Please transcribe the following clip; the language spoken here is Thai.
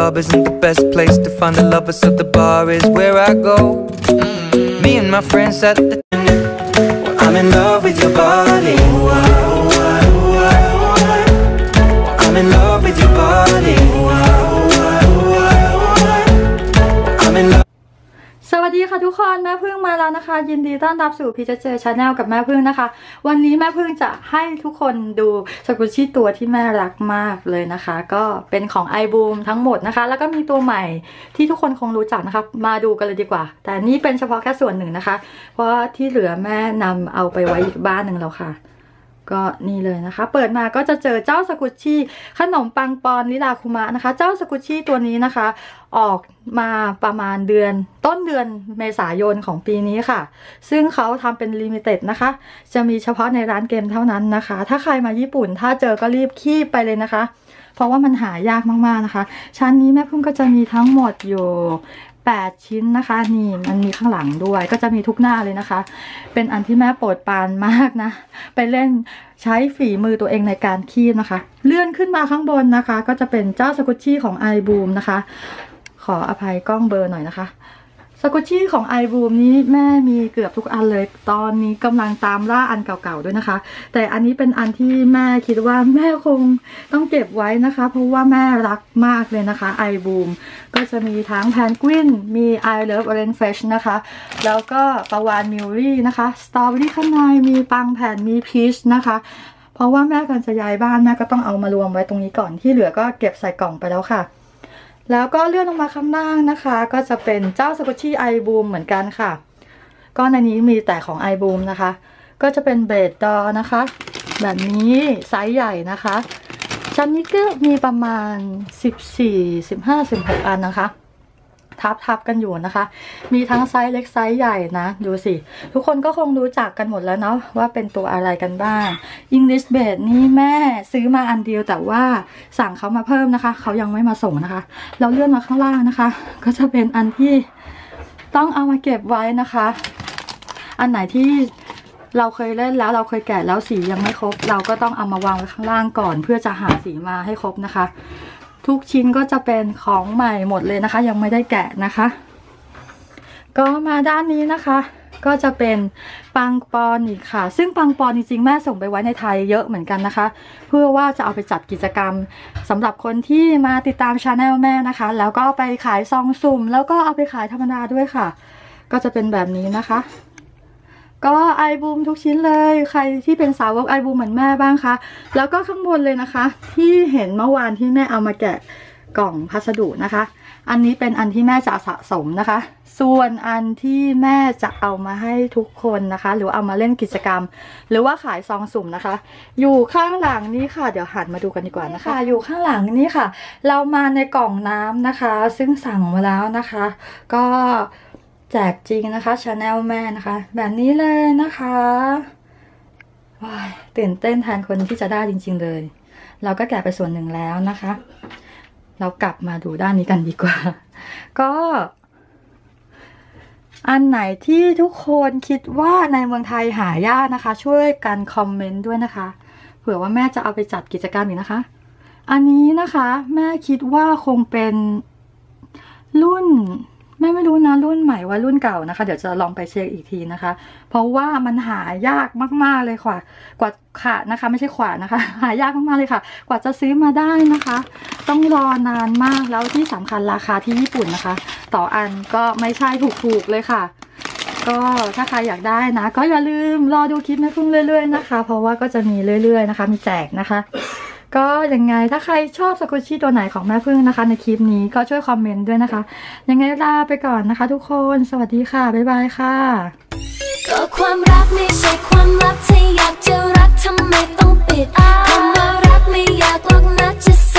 club isn't the best place to find a lover, so the bar is where I go. Me and my friends at the. I'm in love with your body. I'm ม่พึ่งมาแล้วนะคะ ยินดีต้อนรับสู่พีเจเจชาแนลกับแม่พึ่งนะคะ วันนี้แม่พึ่งจะให้ทุกคนดูสกุชชี่ตัวที่แม่รักมากเลยนะคะ ก็เป็นของไอบูมทั้งหมดนะคะ แล้วก็มีตัวใหม่ที่ทุกคนคงรู้จักนะคะมาดูกันเลยดีกว่า แต่นี่เป็นเฉพาะแค่ส่วนหนึ่งนะคะ เพราะที่เหลือแม่นำเอาไปไว้อีกบ้านหนึ่งแล้วค่ะ ก็นี่เลยนะคะ เปิดมาก็จะเจอเจ้าสกุชชี่ขนมปังปอนลิลาคุมะนะคะ เจ้าสกุชชี่ตัวนี้นะคะ ออกมาประมาณเดือนต้นเดือนเมษายนของปีนี้ค่ะ ซึ่งเขาทำเป็นลิมิเต็ดนะคะ จะมีเฉพาะในร้านเกมเท่านั้นนะคะ ถ้าใครมาญี่ปุ่น ถ้าเจอก็รีบคีบไปเลยนะคะ เพราะว่ามันหายากมากๆนะคะ ชั้นนี้แม่พึ่งก็จะมีทั้งหมดอยู่ 8 ชิ้นนะคะ นี่มันมีข้างหลังด้วย ก็จะมีทุกหน้าเลยนะคะ เป็นอันที่แม่โปรดปรานมากนะ ไปเล่นใช้ฝีมือตัวเองในการคีบนะคะ เลื่อนขึ้นมาข้างบนนะคะ ก็จะเป็นเจ้าสกุชชี่ของไอบูมนะคะ ขออภัยกล้องเบอร์หน่อยนะคะ สกุชชี่ของไอบูมนี้แม่มีเกือบทุกอันเลย ตอนนี้กำลังตามล่าอันเก่าๆด้วยนะคะ แต่อันนี้เป็นอันที่แม่คิดว่าแม่คงต้องเก็บไว้นะคะ เพราะว่าแม่รักมากเลยนะคะไอบูมก็จะมีทั้งแพนกวินมี I Love Orange Fresh นะคะ แล้วก็ประวานมิวรี่นะคะสตรอเบอรี่ข้างในมีปังแผ่นมีพีชนะคะเพราะว่าแม่ก่อนจะย้ายบ้านแม่ก็ต้องเอามารวมไว้ตรงนี้ก่อนที่เหลือก็เก็บใส่กล่องไปแล้วค่ะ แล้วก็เลื่อนลงมาข้างล่างนะคะ ก็จะเป็นเจ้าสกุชี่ไอบูมเหมือนกันค่ะ ก็ในนี้มีแต่ของไอบูมนะคะ ก็จะเป็นเบดดอนะคะ แบบนี้ไซส์ใหญ่นะคะชั้นนี้ก็มีประมาณ 14 15 16 อันนะคะ ทับทับกันอยู่นะคะ มีทั้งไซส์เล็กไซส์ใหญ่นะ ดูสิ ทุกคนก็คงรู้จักกันหมดแล้วเนาะว่าเป็นตัวอะไรกันบ้าง English b e d นี่แม่ซื้อมาอันเดียวแต่ว่าสั่งเขามาเพิ่มนะคะ เขายังไม่มาส่งนะคะ เราเลื่อนมาข้างล่างนะคะ ก็จะเป็นอันที่ต้องเอามาเก็บไว้นะคะ อันไหนที่เราเคยเล่นแล้วเราเคยแกะแล้วสียังไม่ครบ เราก็ต้องเอามาวางไว้ข้างล่างก่อน เพื่อจะหาสีมาให้ครบนะคะ ทุกชิ้นก็จะเป็นของใหม่หมดเลยนะคะ ยังไม่ได้แกะนะคะ ก็มาด้านนี้นะคะ ก็จะเป็นปังปอนอีกค่ะ ซึ่งปังปอนจริงๆแม่ส่งไปไว้ในไทยเยอะเหมือนกันนะคะ เพื่อว่าจะเอาไปจัดกิจกรรมสำหรับคนที่มาติดตามชาแนลแม่นะคะ แล้วก็ไปขายซองสุ่ม แล้วก็เอาไปขายธรรมดาด้วยค่ะ ก็จะเป็นแบบนี้นะคะ ก็ไอบูมทุกชิ้นเลย ใครที่เป็นสาวกไอบูมเหมือนแม่บ้างคะ แล้วก็ข้างบนเลยนะคะ ที่เห็นเมื่อวานที่แม่เอามาแกะกล่องพัสดุนะคะ อันนี้เป็นอันที่แม่จะสะสมนะคะ ส่วนอันที่แม่จะเอามาให้ทุกคนนะคะ หรือว่าเอามาเล่นกิจกรรม หรือว่าขายซองสุ่มนะคะ อยู่ข้างหลังนี้ค่ะ เดี๋ยวหันมาดูกันดีกว่านะคะ อยู่ข้างหลังนี้ค่ะ เรามาในกล่องน้ำนะคะ ซึ่งสั่งมาแล้วนะคะ ก็ แจกจริงนะคะชาแนลแม่นะคะ แบบนี้เลยนะคะว้ายตื่นเต้นแทนคนที่จะได้จริง ๆ เลย เราก็แกะไปส่วนหนึ่งแล้วนะคะ เรากลับมาดูด้านนี้กันดีกว่า ก็ อันไหนที่ทุกคนคิดว่าในเมืองไทยหายากนะคะ ช่วยกันคอมเมนต์ด้วยนะคะ เผื่อว่าแม่จะเอาไปจัดกิจกรรมอีกนะคะ อันนี้นะคะ แม่คิดว่าคงเป็นรุ่น แม่ไม่รู้นะรุ่นใหม่ว่ารุ่นเก่านะคะ เดี๋ยวจะลองไปเช็คอีกทีนะคะ เพราะว่ามันหายากมากๆเลยค่ะ กว่าขานะคะ ไม่ใช่ขวานะคะ หายากมากๆเลยค่ะ กว่าจะซื้อมาได้นะคะ ต้องรอนานมากแล้วที่สำคัญราคาที่ญี่ปุ่นนะคะ ต่ออันก็ไม่ใช่ถูกๆเลยค่ะก็ถ้าใครอยากได้นะ ก็อย่าลืมรอดูคลิปแม่พึ่งเรื่อยๆนะคะ เพราะว่าก็จะมีเรื่อยๆนะคะ มีแจกนะคะ ก็ยังไงถ้าใครชอบสกุชี่ตัวไหนของแม่พึ่งนะคะ ในคลิปนี้ก็ช่วยคอมเมนต์ด้วยนะคะ ยังไงลาไปก่อนนะคะทุกคนสวัสดีค่ะ บ๊ายบายค่ะ ก็ความรักไม่ใช่ความลับที่อยากจะรักทำไมต้องปิดคำว่ารักไม่อยากหอกนะจะเส